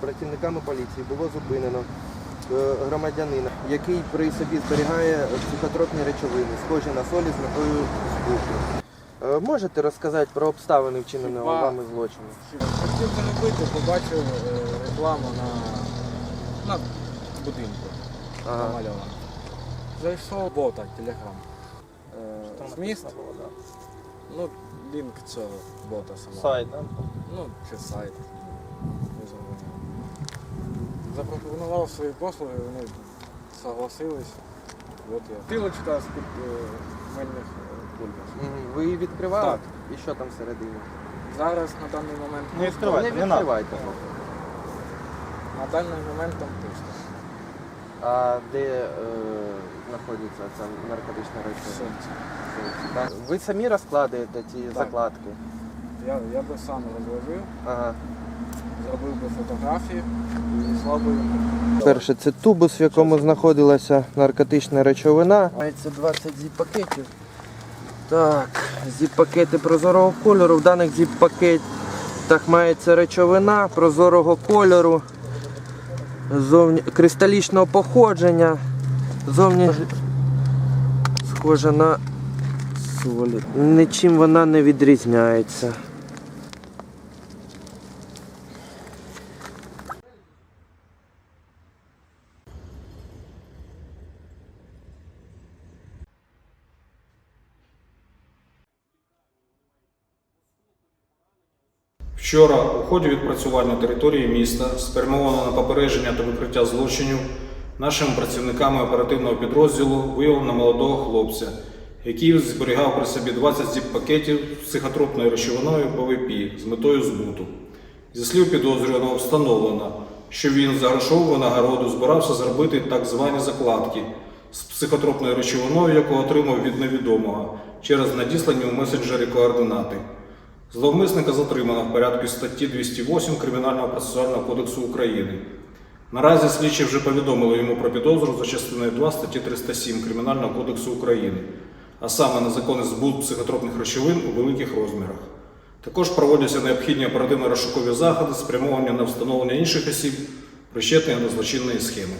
працівниками поліції було зупинено е, громадянина, який при собі зберігає психотропні речовини, схожі на солі з метою збуту. Е, Можете розказати про обставини вчиненого Хіба- вами злочину? Хотів заробити, побачив е, рекламу на, на будинку Ага. намальована. Зайшов бота, телеграм. Е, Зміст, ну, лінк цього бота самого. Сайт, да? Ну, чи сайт. Запропонував свої послуги, вони согласились. От я. Тилочка з-під е, мильних е. Ви її відкривали? Так. І що там всередині? Зараз на даний момент Не відкривайте, не не надо. відкривайте. на даний момент там пусто. А де е, знаходиться ця наркотична речовина? Все. Так. Ви самі розкладаєте ті Так. закладки? Я, я би сам розложив, Ага. Зробив би фотографії і слав би йому. Перше, це тубус, в якому знаходилася наркотична речовина. Мається 20 зіп-пакетів. Так, зіп-пакети прозорого кольору. В даних зіп-пакетах мається речовина прозорого кольору, зовні... кристалічного походження. Зовні схожа на солі. Нічим вона не відрізняється. Вчора у ході відпрацювання території міста, спрямовано на попередження та викриття злочинів, нашими працівниками оперативного підрозділу виявлено молодого хлопця, який зберігав при собі 20 зіп-пакетів з психотропною речовиною ПВП з метою збуту. Зі слів підозрюваного встановлено, що він за грошову винагороду збирався зробити так звані закладки з психотропною речовиною, яку отримав від невідомого через надіслані у месенджері координати. Зловмисника затримано в порядку статті 208 Кримінального процесуального кодексу України. Наразі слідчі вже повідомили йому про підозру за частиною 2 статті 307 Кримінального кодексу України, а саме незаконний збут психотропних речовин у великих розмірах. Також проводяться необхідні оперативно-розшукові заходи, спрямовані на встановлення інших осіб, причетних до злочинної схеми.